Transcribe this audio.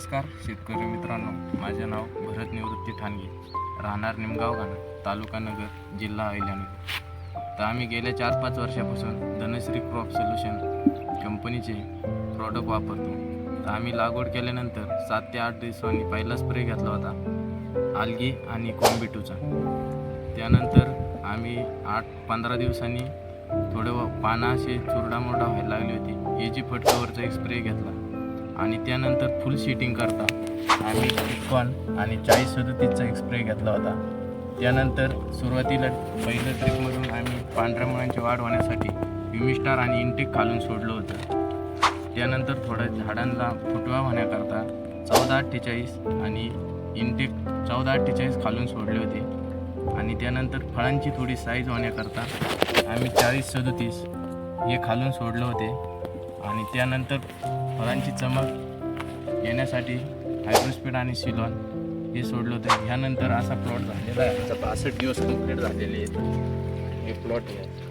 नमस्कार शेतकरी मित्रांनो. माझे नाव भरत निवृत्ती ठाणगे. राहणार निमगाव गाणं तालुका नगर जिल्हा अहिल्यानगर. तर आम्ही गेल्या चार पाच वर्षापासून धनश्री क्रॉप सोल्युशन कंपनीचे प्रॉडक्ट वापरतो. तर आम्ही लागवड केल्यानंतर सात ते आठ दिवसांनी पहिला स्प्रे घेतला होता आलगी आणि कोंबिटूचा. त्यानंतर आम्ही आठ पंधरा दिवसांनी थोडं व- पानं असे चुरडामुरडा व्हायला लागली होती. हे जी फटकावरचा एक स्प्रे घेतला. आणि त्यानंतर फुल शिटिंग करता. आम्ही इकॉन आणि चाळीस सदतीसचा एक स्प्रे घेतला होता. त्यानंतर सुरुवातीला पहिलं ट्रिपमधून आम्ही पांढऱ्या मुळांची वाढ होण्यासाठी युमिस्टार आणि इंटेक घालून सोडलं होतं. त्यानंतर थोड्या झाडांना फुटवा होण्याकरता चौदा अठ्ठेचाळीस आणि इंटेक चौदा अठ्ठेचाळीस खालून सोडले होते. आणि त्यानंतर फळांची थोडी साईज होण्याकरता आम्ही चाळीस सदतीस हे खालून सोडलं होते. आणि त्यानंतर फळांची चमक येण्यासाठी हायड्रोस्पीड आणि सिलॉन हे सोडलं होतं. ह्यानंतर असा प्लॉट झालेला आहे. आमचा बासष्ट दिवस कंप्लीट झालेले आहेत. हे प्लॉट आहे.